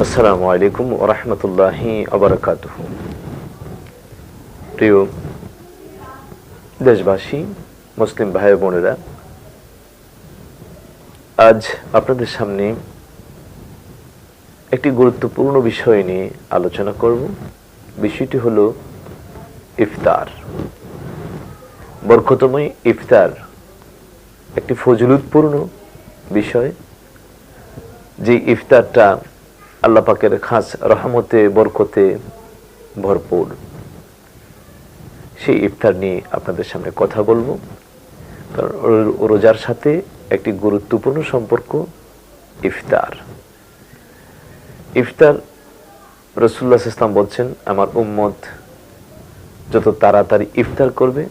আসসালামু আলাইকুম ওরহমতুল্লাহি প্রিয় দেশবাসী, মুসলিম ভাই বোনেরা, আজ আপনাদের সামনে একটি গুরুত্বপূর্ণ বিষয় নিয়ে আলোচনা করব। বিষয়টি হলো ইফতার। বরকতময় ইফতার একটি ফজলুতপূর্ণ বিষয়। যে ইফতারটা আল্লাহ পাকের খাস রহমতে, বরকতে ভরপুর। সেই ইফতার নিয়ে আপনাদের সামনে কথা বলব। কারণ রোজার সাথে একটি গুরুত্বপূর্ণ সম্পর্ক, ইফতার। ইফতার রসুল্লাহ ইসলাম বলছেন, আমার উম্মত যত তাড়াতাড়ি ইফতার করবে,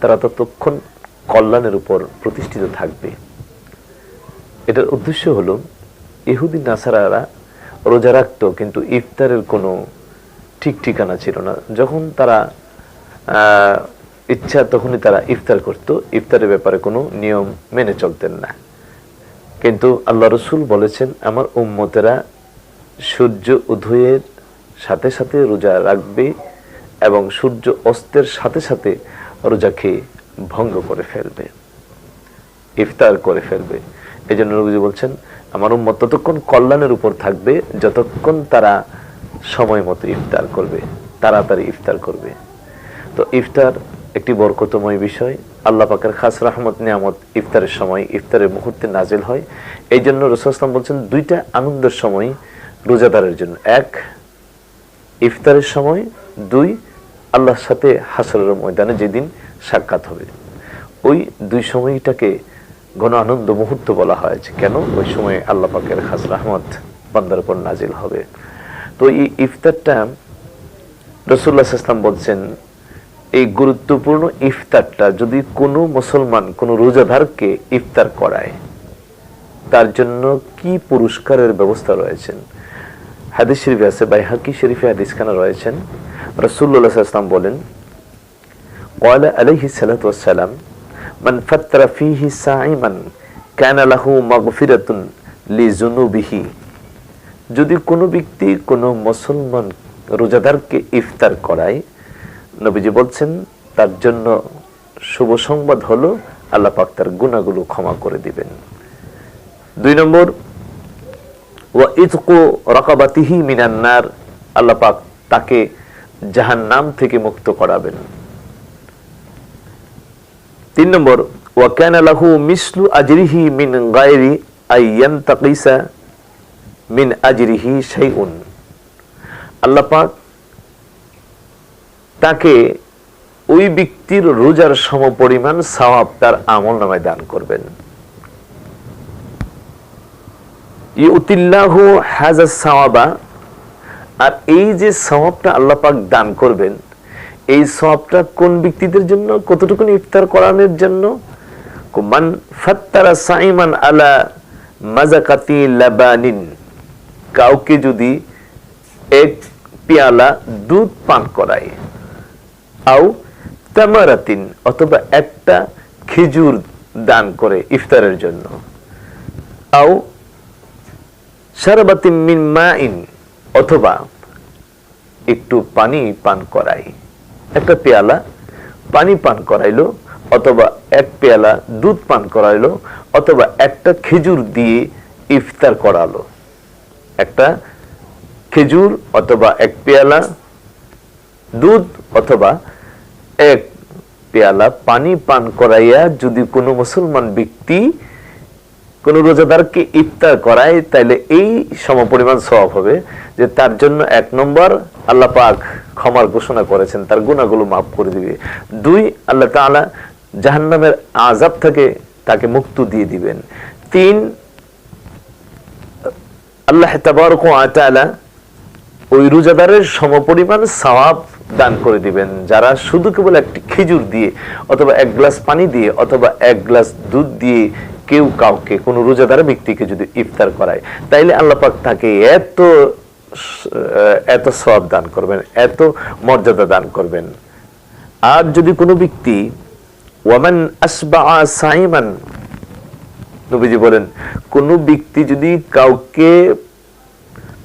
তারা ততক্ষণ কল্যাণের উপর প্রতিষ্ঠিত থাকবে। এটার উদ্দেশ্য হলো, ইহুদি, নাসারারা রোজা রাখতো, কিন্তু ইফতারের কোনো ঠিক ঠিকানা ছিল না। যখন তারা ইচ্ছা তখনই তারা ইফতার করত। ইফতারের ব্যাপারে কোনো নিয়ম মেনে চলতেন না। কিন্তু আল্লাহ রসুল বলেছেন, আমার উম্মতেরা সূর্য উদয়ের সাথে সাথে রোজা রাখবে এবং সূর্য অস্তের সাথে সাথে রোজা খেয়ে ভঙ্গ করে ফেলবে, ইফতার করে ফেলবে। এই জন্য নবীজি বলছেন, আমার উম্মত ততক্ষণ কল্যাণের উপর থাকবে, যতক্ষণ তারা সময় মতো ইফতার করবে, তাড়াতাড়ি ইফতার করবে। তো ইফতার একটি বরকতময় বিষয়। আল্লাহ পাকের খাস রহমত, নিয়ামত ইফতারের সময়, ইফতারের মুহূর্তে নাজিল হয়। এই জন্য রসুলাম বলছেন, দুইটা আনন্দের সময় রোজাদারের জন্য। এক, ইফতারের সময়। দুই, আল্লাহর সাথে হাসরের ময়দানে যেদিন সাক্ষাৎ হবে। ওই দুই সময়টাকে গণ আনন্দ মুহূর্ত বলা হয় যে কেন? ওই সময় আল্লাহ পাকের খাস রহমত বান্দার উপর নাজিল হবে। তো এই ইফতারটা রসুল্লাহ ইসলাম বলছেন, এই গুরুত্বপূর্ণ ইফতারটা যদি কোনো মুসলমান কোনো রোজাধারকে ইফতার করায়, তার জন্য কি পুরস্কারের ব্যবস্থা রয়েছেন? হাদিস শরীফে আছে বাই হাকি শরীফে হাদিস খানা রয়েছেন রসুল্লাহ ইসলাম বলেন ওয়ালা আলহি সালাম মান ফাত্তারা ফিহি সাইমান কানা লাহু মাগফিরাতুন লি জুনুবিহি যদি কোনো ব্যক্তি কোনো মুসলমান রোজাদারকে ইফতার করায়, নবীজি বলছেন, তার জন্য শুভ সংবাদ হল আল্লাপাক তার গুণাগুলো ক্ষমা করে দিবেন। দুই নম্বর ও ইতকু রকাবাতিহি মিনান্নার আল্লাপাক তাকে জাহান নাম থেকে মুক্ত করাবেন। তিন নম্বর ওয়া কানা লাহু মিসলু আজরিহি মিন গায়রি আইয়ান তাকিসা মিন আজরিহি শাইউন। আল্লাহ পাক তাকে ওই ব্যক্তির রোজার সম সমপরিমাণ সওয়াব তার আমল নামায় দান করবেন। ইউতিল্লাহু হাজা সওয়াবা, আর এই যে সওয়াবটা আল্লাহ পাক দান করবেন এই সবটা কোন ব্যক্তিদের জন্য? কতটুকু ইফতার করানোর জন্য? কাউকে যদি এক পেয়ালা দুধ পান করায় তামারাতিন অথবা একটা খেজুর দান করে ইফতারের জন্য, আও সারাবাতিন মিন মাইন অথবা একটু পানি পান করাই একটা পেয়ালা পানি পান করাইলো, অথবা এক পেয়ালা দুধ পান করাইলো, অথবা একটা খেজুর দিয়ে ইফতার করালো। একটা খেজুর অথবা এক পেয়ালা দুধ অথবা এক পেয়ালা পানি পান করাইয়া যদি কোনো মুসলমান ব্যক্তি কোন রোজাদারকে ইফতার করায়, তাইলে এই সমপরিমাণ সওয়াব হবে যে তার জন্য এক নম্বর আল্লাহ পাক ক্ষমার ঘোষণা করেছেন, তার গুণাগুলো মাফ করে দিবে। দুই, আল্লাহ তাআলা জাহান্নামের আজাব থেকে তাকে মুক্ত দিয়ে দিবেন। তিন, আল্লাহ তাবারক তাআলা ওই রোজাদারের সমপরিমাণ সওয়াব দান করে দিবেন, যারা শুধু কেবল একটি খেজুর দিয়ে অথবা এক গ্লাস পানি দিয়ে অথবা এক গ্লাস দুধ দিয়ে কেউ কাউকে, কোনো রোজাদার ব্যক্তিকে যদি ইফতার করায়, তাইলে আল্লাহ পাক তাকে এত এত সওয়াব দান করবেন, এত মর্যাদা দান করবেন। আর যদি কোনো ব্যক্তি, ওয়ামান আসবা সাইমান নবীজি বলেন, কোন ব্যক্তি যদি কাউকে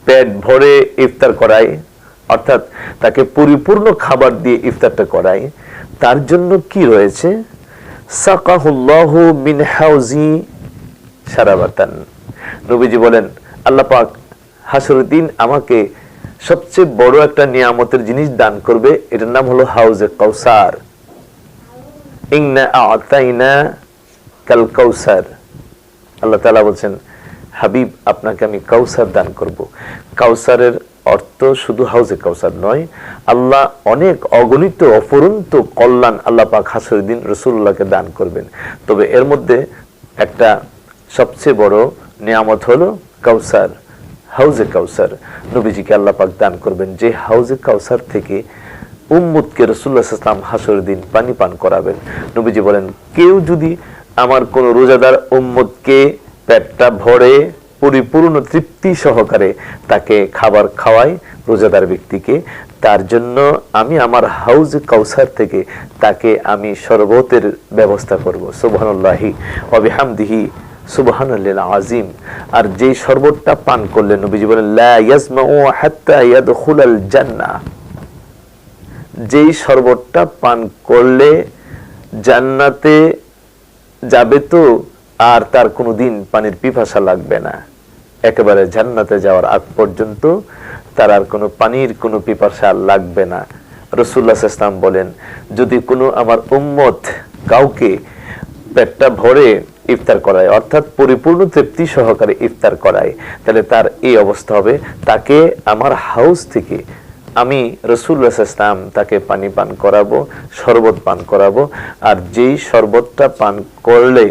পেট ভরে ইফতার করায়, অর্থাৎ তাকে পরিপূর্ণ খাবার দিয়ে ইফতারটা করায়, তার জন্য কি রয়েছে? সাকাহুল্লাহু মিন হাউজি সারাবাতান। নবীজি বলেন, আল্লাহ পাক হাসরের দিন আমাকে সবচেয়ে বড় একটা নিয়ামতের জিনিস দান করবে, এটার নাম হলো হাউজে কাউসার। ইন্না আতাইনা কাল কাউসার। আল্লাহ তাআলা বলছেন, হাবিব, আপনাকে আমি কাউসার দান করব। কাউসারের অর্থ শুধু হাউজে কাউসার নয়, আল্লাহ অনেক অগণিত অপরন্ত কল্যাণ আল্লাহ পাক হাসরের দিন রসুল্লাহকে দান করবেন। তবে এর মধ্যে একটা সবচেয়ে বড় নিয়ামত হলো কাউসার। হাউজে কাউসার। নবীজিকে আল্লাহ পাক দান করবেন। যে হাউজে কাউসার থেকে উম্মুদকে রসুল্লাহ ইসলাম হাসর দিন পানি পান করাবেন। নবীজি বলেন, কেউ যদি আমার কোন রোজাদার উম্মুদকে পেটটা ভরে, পরিপূর্ণ তৃপ্তি সহকারে তাকে খাবার খাওয়ায় রোজাদার ব্যক্তিকে, তার জন্য আমি আমার হাউজ কাউসার থেকে তাকে আমি শরবতের ব্যবস্থা করব। সুবহানাল্লাহি ওয়া বিহামদিহি সুবহানাল্লাহ আজিম আর যেই শরবতটা পান করলেন নবীজি বলেন যেই শরবতটা পান করলে জান্নাতে যাবে তো, আর তার কোনো দিন পানির পিপাসা লাগবে না। একেবারে জান্নাতে যাওয়ার আগ পর্যন্ত তার আর কোনো পানির কোনো পিপাসা লাগবে না। রসুল্লাহ ইসলাম বলেন, যদি কোনো আমার উম্মত কাউকে পেটটা ভরে ইফতার করায়, অর্থাৎ পরিপূর্ণ তৃপ্তি সহকারে ইফতার করায়। তাহলে তার এই অবস্থা হবে, তাকে আমার হাউস থেকে আমি রসুল্লাহ ইসলাম তাকে পানি পান করাবো, শরবত পান করাবো, আর যেই শরবতটা পান করলে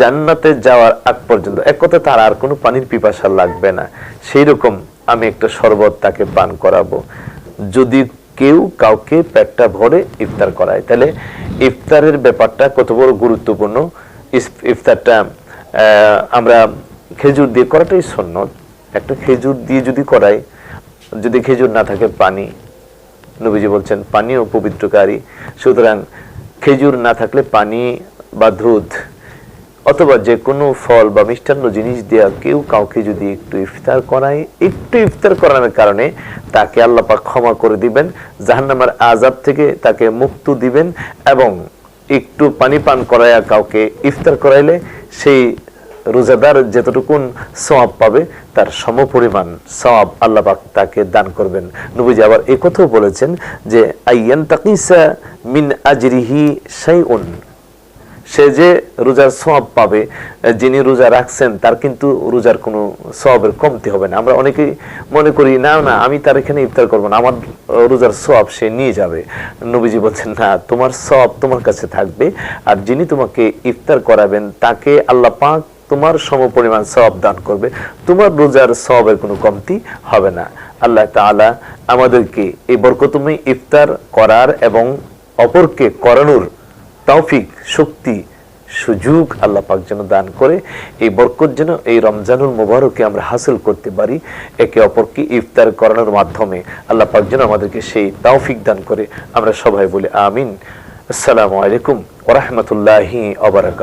জান্নাতে যাওয়ার আগ পর্যন্ত, এক কথা তার আর কোনো পানির পিপাসা লাগবে না। সেই রকম আমি একটা শরবত তাকে পান করাবো। যদি কেউ কাউকে পেটটা ভরে ইফতার করায়। তাহলে ইফতারের ব্যাপারটা কত বড় গুরুত্বপূর্ণ? ইফতারটা আমরা খেজুর দিয়ে করাটাই সন্ন্যত। একটা খেজুর দিয়ে যদি করাই, যদি খেজুর না থাকে, পানি, নবীজি বলছেন, পানিও পবিত্রকারী। সুতরাং খেজুর না থাকলে পানি বা দুধ অথবা যে কোনো ফল বা মিষ্টান্ন জিনিস দেওয়া কেউ কাউকে যদি একটু ইফতার করায়, একটু ইফতার করানোর কারণে তাকে আল্লাহ পাক ক্ষমা করে দিবেন, জাহান্নামের আজাব থেকে তাকে মুক্ত দিবেন এবং একটু পানি পান করাইয়া কাউকে ইফতার করাইলে সেই রোজাদার যতটুকুন সওয়াব পাবে, তার সমপরিমাণ সওয়াব আল্লাহ পাক তাকে দান করবেন। নবীজি আবার একথাও বলেছেন যে, আইয়ান তাকিসা মিন আজরিহি শাইউন। সে যে রোজার সওয়াব পাবে যিনি রোজা রাখছেন তার কিন্তু রোজার কোনো সওয়াবের কমতি হবে না। আমরা অনেকেই মনে করি না না আমি তার এখানে ইফতার করব না আমার রোজার সওয়াব সে নিয়ে যাবে। নবীজি বলছেন না তোমার সব তোমার কাছে থাকবে আর যিনি তোমাকে ইফতার করাবেন তাকে আল্লাহ পাক তোমার সমপরিমাণ সব দান করবে। তোমার রোজার সওয়াবের কোনো কমতি হবে না। আল্লাহ তাআলা আমাদেরকে এই বরকতময় ইফতার করার এবং অপরকে করানোর তৌফিক, শক্তি, সুযোগ আল্লাহ পাক যেন দান করে। এই বরকত যেন এই রমজানুল মুবারকে আমরা হাসিল করতে পারি। একে অপরকে ইফতার করানোর মাধ্যমে আল্লাহ পাক যেন আমাদেরকে সেই তৌফিক দান করে। আমরা সবাই বলি আমিন। আসসালামু আলাইকুম ওয়া রাহমাতুল্লাহি ওয়া বারাকাতুহু।